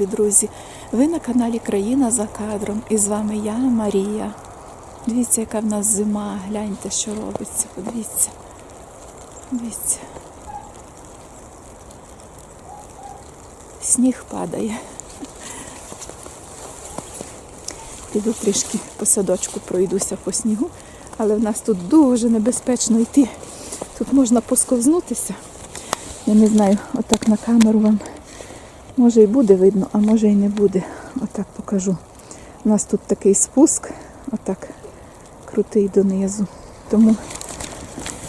любі друзі! Ви на каналі Країна за кадром. І з вами я, Марія. Дивіться, яка в нас зима. Гляньте, що робиться. Подивіться. Дивіться. Сніг падає. Піду трішки по садочку пройдуся по снігу, але в нас тут дуже небезпечно йти. Тут можна посковзнутися. Я не знаю, отак на камеру вам може і буде видно, а може і не буде. Отак покажу. У нас тут такий спуск, отак крутий донизу. Тому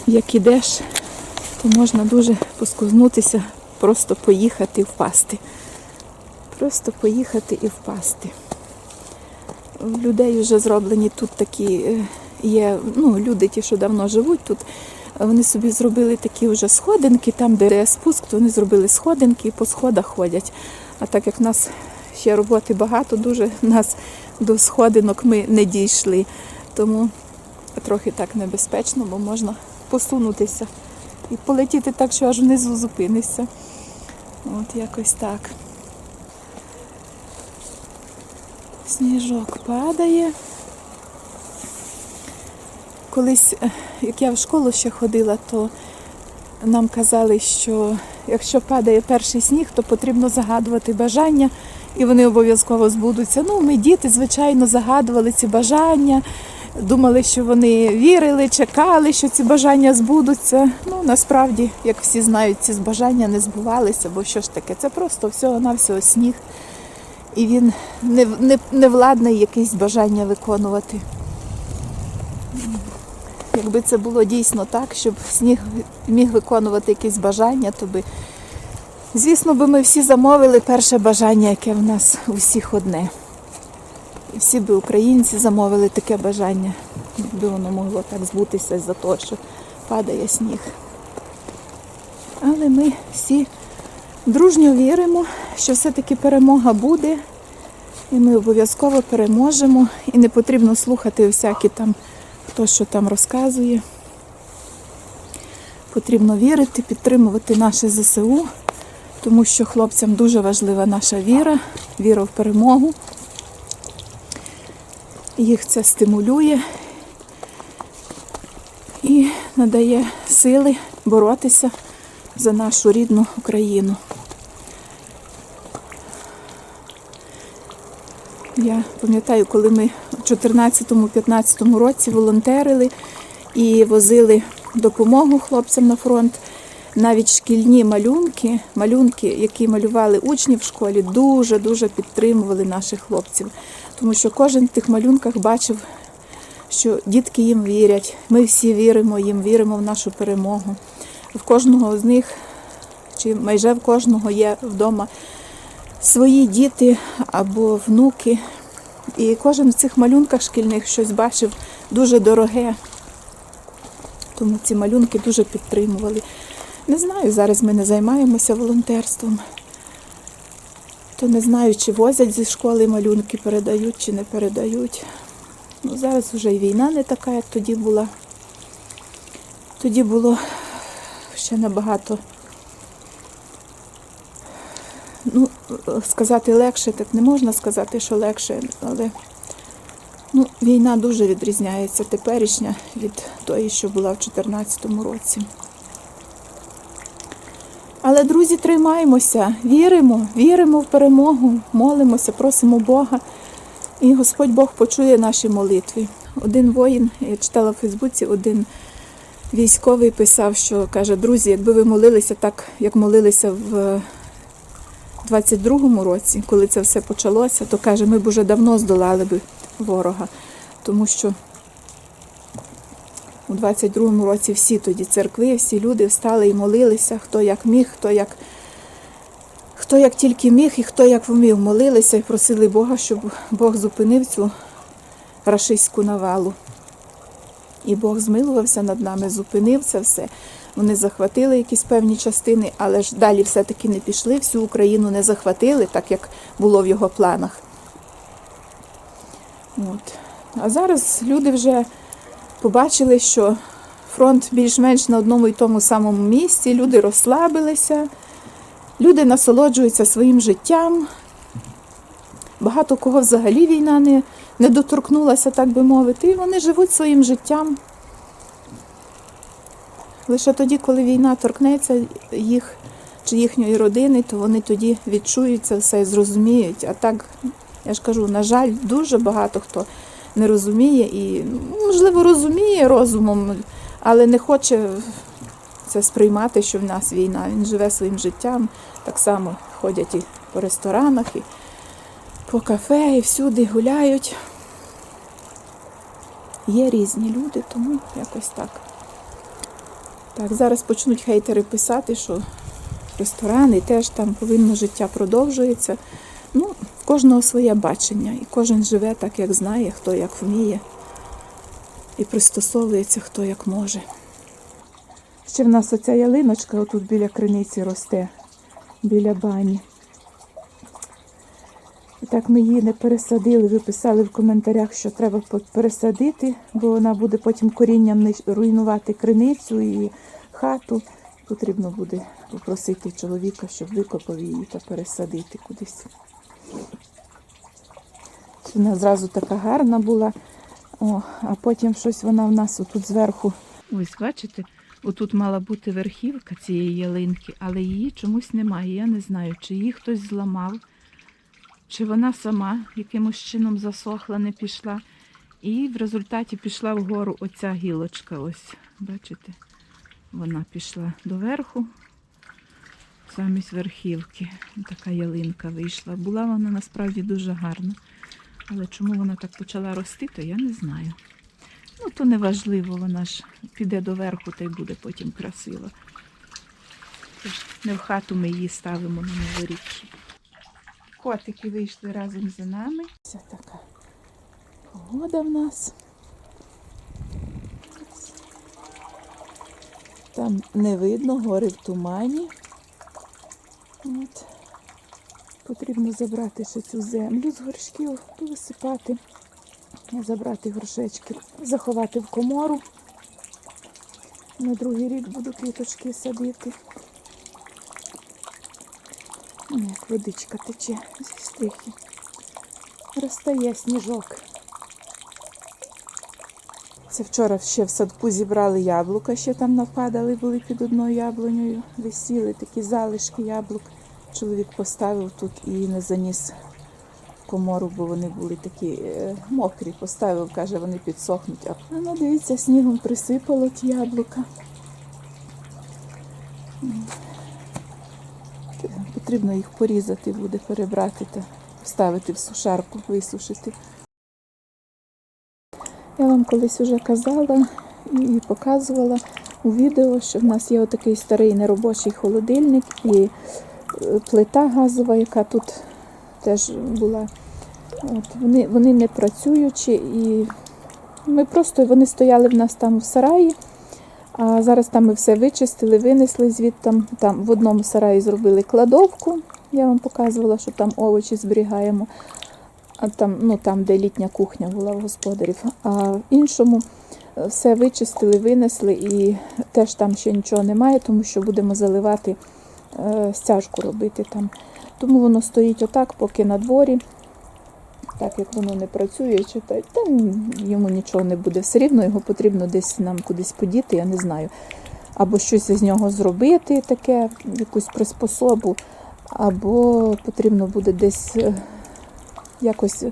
як ідеш, то можна дуже посковзнутися, просто поїхати і впасти. Просто поїхати і впасти. В людей вже зроблені тут такі е, є, ну, люди, ті, що давно живуть тут, вони собі зробили такі вже сходинки, там, де спуск, то вони зробили сходинки і по сходах ходять. А так як в нас ще роботи багато, дуже нас до сходинок ми не дійшли. Тому трохи так небезпечно, бо можна посунутися і полетіти так, що аж внизу зупинишся. От якось так. Сніжок падає. Колись, е, як я в школу ще ходила, то нам казали, що якщо падає перший сніг, то потрібно загадувати бажання, і вони обов'язково збудуться. Ну, ми діти, звичайно, загадували ці бажання, думали, що вони вірили, чекали, що ці бажання збудуться. Ну, насправді, як всі знають, ці бажання не збувалися, бо що ж таке? Це просто всього-навсього сніг. І він не, не, не владний якісь бажання виконувати. Якби це було дійсно так, щоб сніг міг виконувати якісь бажання, то би, звісно, би ми всі замовили перше бажання, яке в нас у всіх одне. Всі би українці замовили таке бажання, якби воно могло так збутися за того, що падає сніг. Але ми всі дружньо віримо, що все-таки перемога буде, і ми обов'язково переможемо. І не потрібно слухати всякі там, хто що там розказує. Потрібно вірити, підтримувати наше ЗСУ, тому що хлопцям дуже важлива наша віра, віра в перемогу. Їх це стимулює і надає сили боротися за нашу рідну Україну. Я пам'ятаю, коли ми у 2014-2015 році волонтерили і возили допомогу хлопцям на фронт. Навіть шкільні малюнки, малюнки, які малювали учні в школі, дуже-дуже підтримували наших хлопців. Тому що кожен в тих малюнках бачив, що дітки їм вірять. Ми всі віримо їм, віримо в нашу перемогу. В кожного з них, чи майже в кожного є вдома свої діти або внуки. І кожен в цих малюнках шкільних щось бачив дуже дороге. Тому ці малюнки дуже підтримували. Не знаю, зараз ми не займаємося волонтерством. То не знаю, чи возять зі школи малюнки, передають чи не передають. Ну, Зараз вже і війна не така, як тоді була. Тоді було ще набагато ну, сказати легше, так не можна сказати, що легше, але ну, війна дуже відрізняється теперішня від тої, що була в 2014 році. Але, друзі, тримаємося, віримо, віримо в перемогу, молимося, просимо Бога. І Господь Бог почує наші молитви. Один воїн, я читала в Фейсбуці, один військовий писав, що каже, друзі, якби ви молилися так, як молилися в 22-му році, коли це все почалося, то каже, ми б уже давно здолали би ворога. Тому що у 22-му році всі тоді церкви, всі люди встали і молилися, хто як міг, хто як хто як тільки міг і хто як вмів, молилися і просили Бога, щоб Бог зупинив цю рашистську навалу. І Бог змилувався над нами, зупинив це все. Вони захватили якісь певні частини, але ж далі все-таки не пішли, всю Україну не захватили, так як було в його планах. От. А зараз люди вже побачили, що фронт більш-менш на одному і тому самому місці, люди розслабилися, люди насолоджуються своїм життям, багато кого взагалі війна не, не доторкнулася, так би мовити, і вони живуть своїм життям. Лише тоді, коли війна торкнеться їх чи їхньої родини, то вони тоді відчують це все і зрозуміють. А так, я ж кажу, на жаль, дуже багато хто не розуміє і, можливо, розуміє розумом, але не хоче це сприймати, що в нас війна. Він живе своїм життям, так само ходять і по ресторанах, і по кафе, і всюди гуляють. Є різні люди, тому якось так. Так, зараз почнуть хейтери писати, що ресторани теж там повинно життя продовжується. Ну, в кожного своє бачення, і кожен живе так, як знає, хто як вміє, і пристосовується хто як може. Ще в нас оця ялиночка отут біля криниці росте, біля бані. Так ми її не пересадили. Ви писали в коментарях, що треба пересадити, бо вона буде потім корінням руйнувати криницю і хату. Потрібно буде попросити чоловіка, щоб викопав її та пересадити кудись. Вона зразу така гарна була, О, а потім щось вона в нас отут зверху. Ось, бачите, отут мала бути верхівка цієї ялинки, але її чомусь немає. Я не знаю, чи її хтось зламав, чи вона сама якимось чином засохла, не пішла. І в результаті пішла вгору оця гілочка. Ось, бачите, вона пішла доверху, замість верхівки. Така ялинка вийшла. Була вона насправді дуже гарна. Але чому вона так почала рости, то я не знаю. Ну, то не важливо, вона ж піде доверху та й буде потім красиво. Тож не в хату ми її ставимо на новоріччя. Котики вийшли разом з нами. Ось така погода в нас. Там не видно, гори в тумані. От. Потрібно забрати ще цю землю з горшків, повисипати, забрати горшечки, заховати в комору. На другий рік буду квіточки садити. О, Як водичка тече зі стрихи. Розтає сніжок. Це вчора ще в садку зібрали яблука, ще там нападали, були під одною яблунею. Висіли такі залишки яблук. Чоловік поставив тут і не заніс комору, бо вони були такі е, мокрі. Поставив, каже, вони підсохнуть. А ну, дивіться, снігом присипало ті яблука. М. Потрібно їх порізати буде, перебрати та вставити в сушарку, висушити. Я вам колись вже казала і показувала у відео, що в нас є отакий старий неробочий холодильник і е, плита газова, яка тут теж була. От, вони, вони не працюючі і ми просто вони стояли в нас там в сараї. А зараз там ми все вичистили, винесли звідти. Там в одному сараї зробили кладовку. Я вам показувала, що там овочі зберігаємо. А там, ну, там, де літня кухня була в господарів. А в іншому е, все вичистили, винесли і теж там ще нічого немає, тому що будемо заливати е, стяжку робити там. Тому воно стоїть отак, поки на дворі. Так як воно не працює, чи та, та йому нічого не буде. Все рівно його потрібно десь нам кудись подіти, я не знаю. Або щось із нього зробити, таке, якусь приспособу, або потрібно буде десь е, якось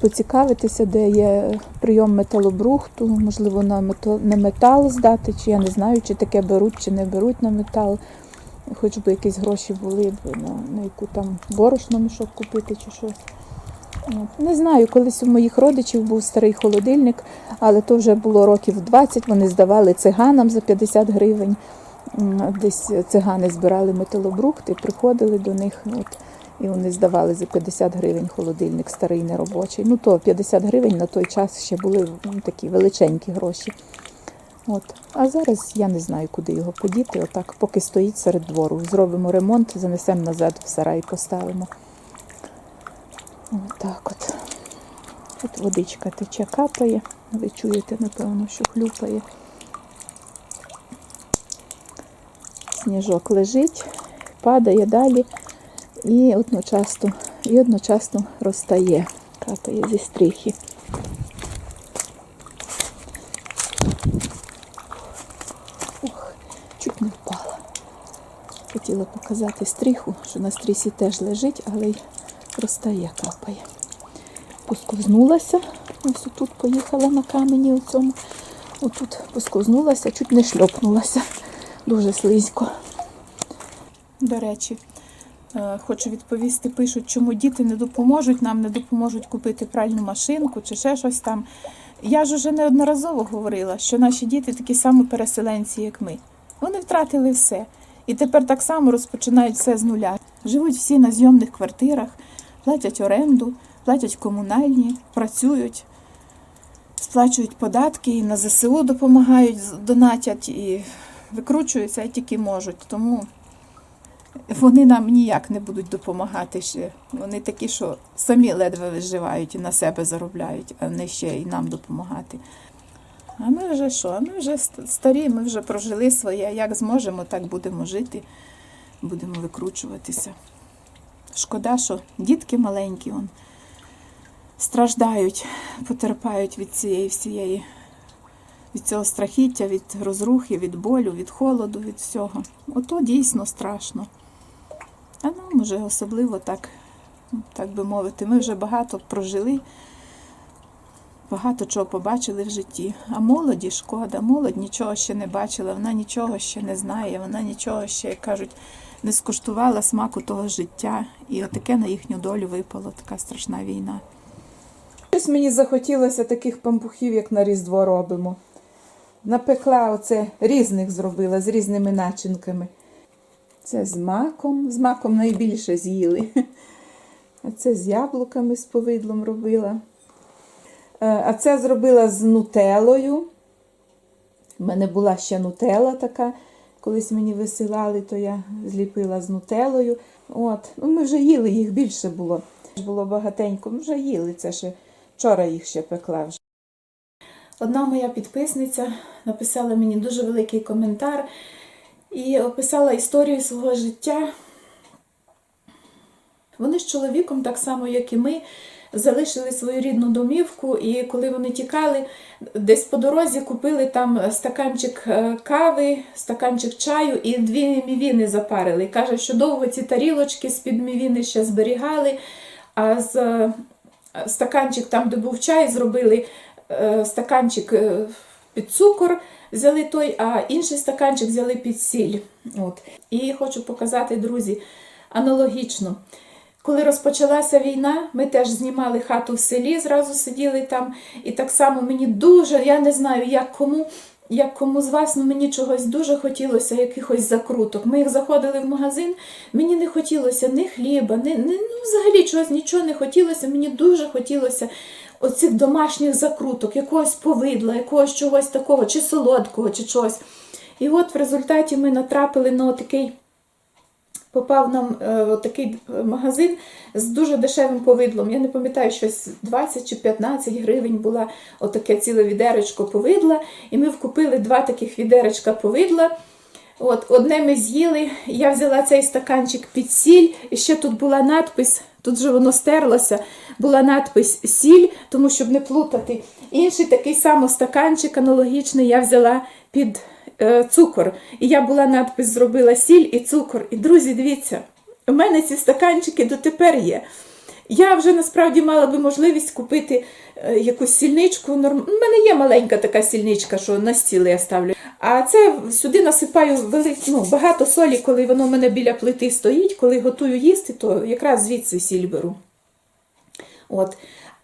поцікавитися, де є прийом металобрухту, можливо, на метал, на метал здати, чи я не знаю, чи таке беруть, чи не беруть на метал. Хоч би якісь гроші були на, на яку там борошно мішок купити чи щось. От. Не знаю, колись у моїх родичів був старий холодильник, але то вже було років 20, вони здавали циганам за 50 гривень. Десь цигани збирали металобрухт і приходили до них. От, і вони здавали за 50 гривень холодильник старий неробочий. Ну то 50 гривень на той час ще були ну, такі величенькі гроші. От. А зараз я не знаю, куди його подіти. Отак, поки стоїть серед двору. Зробимо ремонт, занесемо назад в сарай, поставимо. Отак от. От водичка тече, капає. Ви чуєте, напевно, що хлюпає. Сніжок лежить, падає далі. І одночасно і одночасно розтає, капає зі стріхи. Ох, чуть не впала. Хотіла показати стріху, що на стрісі теж лежить, але й розтає, капає. Посковзнулася, ось тут поїхала на камені у цьому. Отут посковзнулася, чуть не шльопнулася. Дуже слизько. До речі, е, хочу відповісти, пишуть, чому діти не допоможуть, нам не допоможуть купити пральну машинку чи ще щось там. Я ж уже неодноразово говорила, що наші діти такі самі переселенці, як ми. Вони втратили все. І тепер так само розпочинають все з нуля. Живуть всі на зйомних квартирах, платять оренду, платять комунальні, працюють, сплачують податки, і на ЗСУ допомагають, донатять і викручуються як тільки можуть. Тому вони нам ніяк не будуть допомагати ще. Вони такі, що самі ледве виживають і на себе заробляють, а не ще і нам допомагати. А ми вже що? Ми вже старі, ми вже прожили своє. Як зможемо, так будемо жити, будемо викручуватися. Шкода, що дітки маленькі он, страждають, потерпають від цієї всієї, від цього страхіття, від розрухи, від болю, від холоду, від всього. Ото дійсно страшно. А нам вже особливо так, так би мовити, ми вже багато прожили, багато чого побачили в житті. А молоді шкода, молодь нічого ще не бачила, вона нічого ще не знає, вона нічого ще, як кажуть, не скуштувала смаку того життя. І отаке на їхню долю випало, така страшна війна. Щось мені захотілося таких пампухів, як на Різдво робимо. Напекла оце різних зробила з різними начинками. Це з маком, з маком найбільше з'їли. А це з яблуками з повидлом робила. Е, А це зробила з нутелою. У мене була ще нутела така. Колись мені висилали, то я зліпила з нутелою. От. Ну, ми вже їли, їх більше було. Було багатенько, ми вже їли це ще. Вчора їх ще пекла вже. Одна моя підписниця написала мені дуже великий коментар і описала історію свого життя. Вони з чоловіком, так само, як і ми, залишили свою рідну домівку, і коли вони тікали, десь по дорозі купили там стаканчик е, кави, стаканчик чаю і дві мівіни запарили. І каже, що довго ці тарілочки з-під мівіни ще зберігали, а з е, стаканчик там, де був чай, зробили е, стаканчик під цукор, взяли той, а інший стаканчик взяли під сіль. От. І хочу показати, друзі, аналогічно. Коли розпочалася війна, ми теж знімали хату в селі, зразу сиділи там. І так само мені дуже, я не знаю, як кому, як кому з вас, ну мені чогось дуже хотілося, якихось закруток. Ми їх заходили в магазин, мені не хотілося ні хліба, ні, ні, ну, взагалі чогось нічого не хотілося. Мені дуже хотілося оцих домашніх закруток, якогось повидла, якогось чогось такого, чи солодкого, чи чогось. І от в результаті ми натрапили на такий попав нам е, такий магазин з дуже дешевим повидлом. Я не пам'ятаю, щось 20 чи 15 гривень була отаке ціле відеречко повидла. І ми вкупили два таких відеречка повидла. От, одне ми з'їли, я взяла цей стаканчик під сіль, і ще тут була надпис, тут же воно стерлося, була надпис сіль, тому щоб не плутати. Інший такий самий стаканчик аналогічний я взяла під е, цукор. І я була надпис зробила сіль і цукор. І друзі, дивіться, у мене ці стаканчики дотепер є. Я вже насправді мала би можливість купити е, якусь сільничку. У мене є маленька така сільничка, що на стіл я ставлю. А це сюди насипаю вели... ну, багато солі, коли воно в мене біля плити стоїть. Коли готую їсти, то якраз звідси сіль беру. От.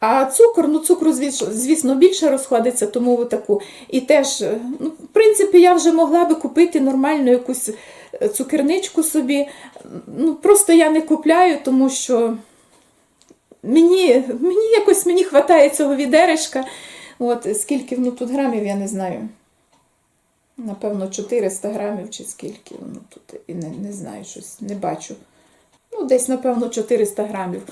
А цукор, ну цукру, звісно, більше розходиться, тому таку. І теж, е, ну, в принципі, я вже могла би купити нормальну якусь е, цукерничку собі. Ну, просто я не купляю, тому що мені, мені якось мені вистачає цього відеречка. От, скільки ну, тут грамів, я не знаю. Напевно, 400 грамів чи скільки воно тут. І не, не знаю, щось не бачу. Ну, десь, напевно, 400 грамів.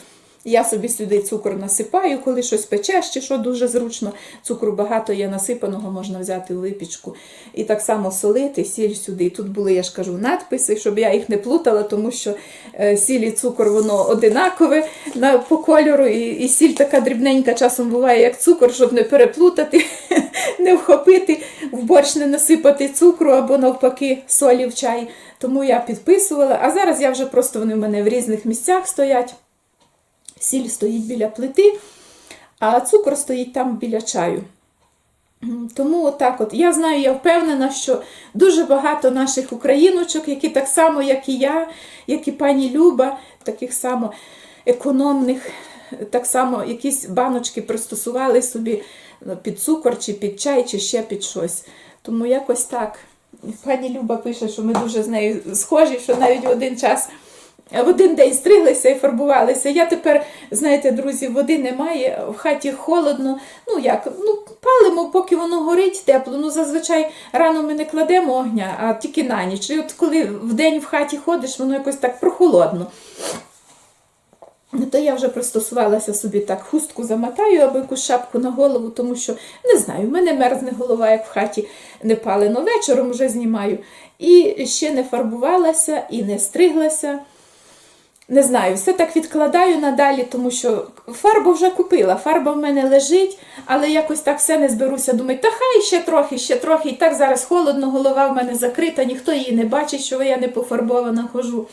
Я собі сюди цукор насипаю, коли щось печеш, чи що дуже зручно. Цукру багато є насипаного, можна взяти випічку. І так само солити, сіль сюди. Тут були, я ж кажу, надписи, щоб я їх не плутала, тому що е, сіль і цукор воно одинакове на, по кольору, і, і сіль така дрібненька часом буває, як цукор, щоб не переплутати, не вхопити, в борщ не насипати цукру або навпаки солі в чай. Тому я підписувала. А зараз я вже просто вони в мене в різних місцях стоять. Сіль стоїть біля плити, а цукор стоїть там біля чаю. Тому отак от. Я знаю, я впевнена, що дуже багато наших україночок, які так само, як і я, як і пані Люба, таких само економних, так само якісь баночки пристосували собі ну, під цукор, чи під чай, чи ще під щось. Тому якось так. Пані Люба пише, що ми дуже з нею схожі, що навіть в один час. В один день стриглися і фарбувалися. Я тепер, знаєте, друзі, води немає, в хаті холодно. Ну як, ну палимо, поки воно горить тепло. Ну зазвичай рано ми не кладемо огня, а тільки на ніч. І от коли вдень в хаті ходиш, воно якось так прохолодно. Ну, То я вже пристосувалася собі так, хустку замотаю або якусь шапку на голову, тому що не знаю, в мене мерзне голова, як в хаті не палено. Вечором вже знімаю. І ще не фарбувалася, і не стриглася. Не знаю, все так відкладаю надалі, тому що фарбу вже купила. Фарба в мене лежить, але якось так все не зберуся. Думаю, та хай ще трохи, ще трохи. І так зараз холодно, голова в мене закрита, ніхто її не бачить, що я не пофарбована хожу.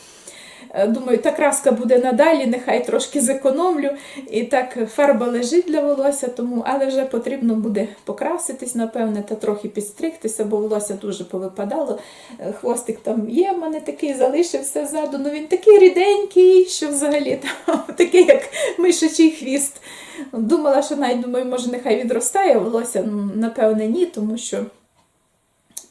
Е, Думаю, та краска буде надалі, нехай трошки зекономлю. І так фарба лежить для волосся, тому, але вже потрібно буде покраситись, напевне, та трохи підстригтися, бо волосся дуже повипадало. Е, Хвостик там є, в мене такий залишився ззаду. Ну він такий ріденький, що взагалі там такий, як мишачий хвіст. Думала, що навіть думаю, може, нехай відростає волосся. Ну, напевне, ні, тому що.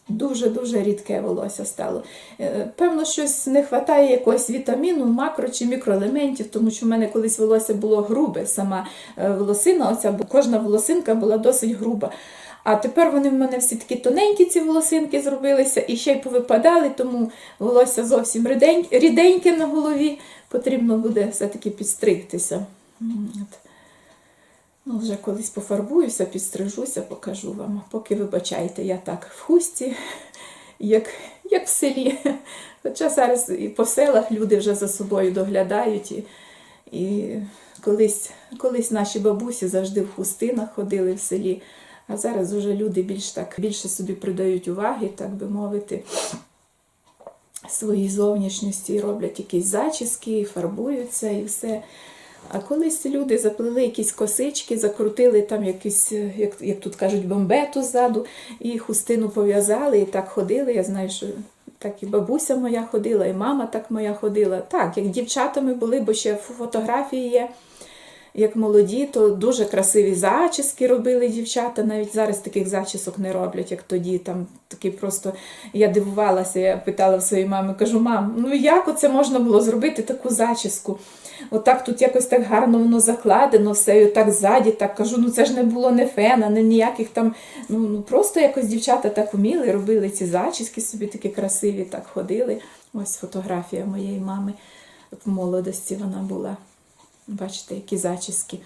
Дуже-дуже рідке волосся стало. Е, Певно, щось не вистачає якогось вітаміну, макро чи мікроелементів, тому що в мене колись волосся було грубе, сама е, волосина, оця, кожна волосинка була досить груба. А тепер вони в мене всі такі тоненькі, ці волосинки зробилися і ще й повипадали, тому волосся зовсім ріденьке на голові. Потрібно буде все-таки підстригтися. От. Ну, вже колись пофарбуюся, підстрижуся, покажу вам. Поки вибачайте, я так в хусті, як, як в селі. Хоча зараз і по селах люди вже за собою доглядають. І, і колись, колись наші бабусі завжди в хустинах ходили в селі, а зараз вже люди більш так, більше собі придають уваги, так би мовити, своїй зовнішності, і роблять якісь зачіски, фарбуються і все. А колись люди заплели якісь косички, закрутили там якісь, е, як, як тут кажуть, бомбету ззаду, і хустину пов'язали, і так ходили. Я знаю, що так і бабуся моя ходила, і мама так моя ходила. Так, як дівчатами були, бо ще фотографії є. Як молоді, то дуже красиві зачіски робили дівчата. Навіть зараз таких зачісок не роблять, як тоді. Там такі просто я дивувалася, я питала в мами, кажу, мам, ну як оце можна було зробити таку зачіску? Отак тут якось так гарно воно закладено, все і так ззаді, так кажу, ну це ж не було не фена, не ніяких там. Ну, ну просто якось дівчата так уміли, робили ці зачіски собі такі красиві, так ходили. Ось фотографія моєї мами в молодості вона була. Бачите, які зачіски.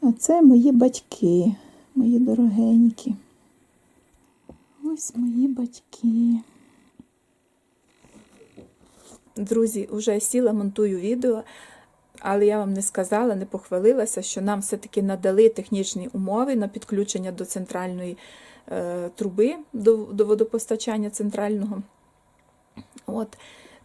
Оце мої батьки, мої дорогенькі. Ось мої батьки. Друзі, вже сіла, монтую відео, але я вам не сказала, не похвалилася, що нам все-таки надали технічні умови на підключення до центральної е, труби, до, до водопостачання центрального. От.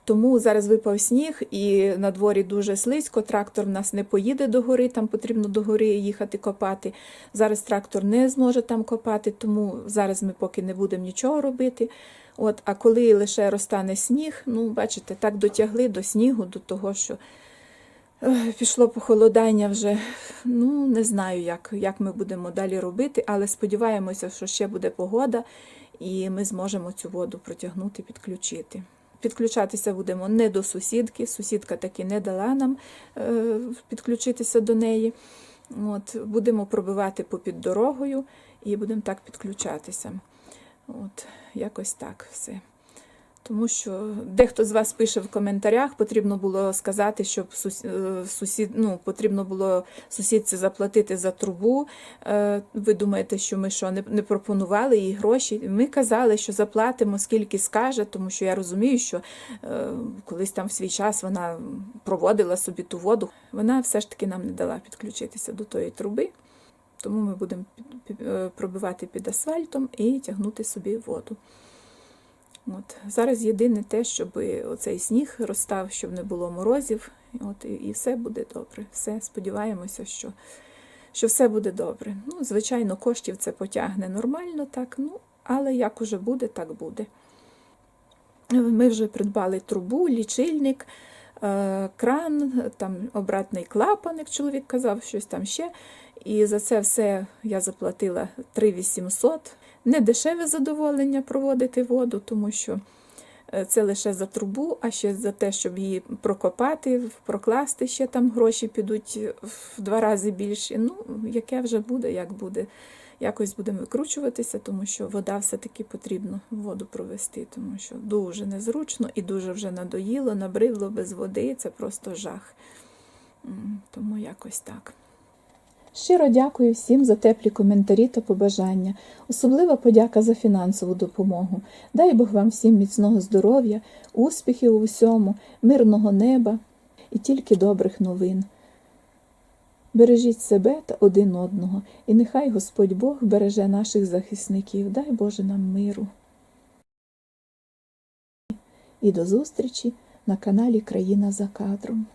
Тому зараз випав сніг, і на дворі дуже слизько. Трактор в нас не поїде до гори, там потрібно до гори їхати копати. Зараз трактор не зможе там копати, тому зараз ми поки не будемо нічого робити. От, а коли лише розтане сніг, ну, бачите, так дотягли до снігу, до того, що е, пішло похолодання вже. Ну, не знаю, як, як ми будемо далі робити, але сподіваємося, що ще буде погода, і ми зможемо цю воду протягнути, підключити. Підключатися будемо не до сусідки. Сусідка таки не дала нам е, підключитися до неї. От, Будемо пробивати попід дорогою і будемо так підключатися. От, Якось так все. Тому що дехто з вас пише в коментарях, потрібно було сказати, щоб е, сусід, ну, потрібно було сусідці заплатити за трубу. Е, Ви думаєте, що ми що не, пропонували їй гроші? Ми казали, що заплатимо скільки скаже, тому що я розумію, що е, колись там в свій час вона проводила собі ту воду. Вона все ж таки нам не дала підключитися до тої труби. Тому ми будемо пробивати під асфальтом і тягнути собі воду. От. Зараз єдине те, щоб оцей сніг розстав, щоб не було морозів, от, і, і все буде добре. Все, сподіваємося, що, що все буде добре. Ну, звичайно, коштів це потягне нормально, так, ну, але як уже буде, так буде. Ми вже придбали трубу, лічильник, е, кран, там обратний клапан, як чоловік казав, щось там ще. І за це все я заплатила 3800. Не дешеве задоволення проводити воду, тому що е, це лише за трубу, а ще за те, щоб її прокопати, прокласти, ще там гроші підуть в два рази більші. Ну, яке вже буде, як буде. Якось будемо викручуватися, тому що вода все-таки потрібно воду провести, тому що дуже незручно і дуже вже надоїло, набридло без води, це просто жах. Тому якось так. Щиро дякую всім за теплі коментарі та побажання. Особлива подяка за фінансову допомогу. Дай Бог вам всім міцного здоров'я, успіхів у всьому, мирного неба і тільки добрих новин. Бережіть себе та один одного, і нехай Господь Бог береже наших захисників. Дай Боже нам миру. І до зустрічі на каналі Країна за кадром.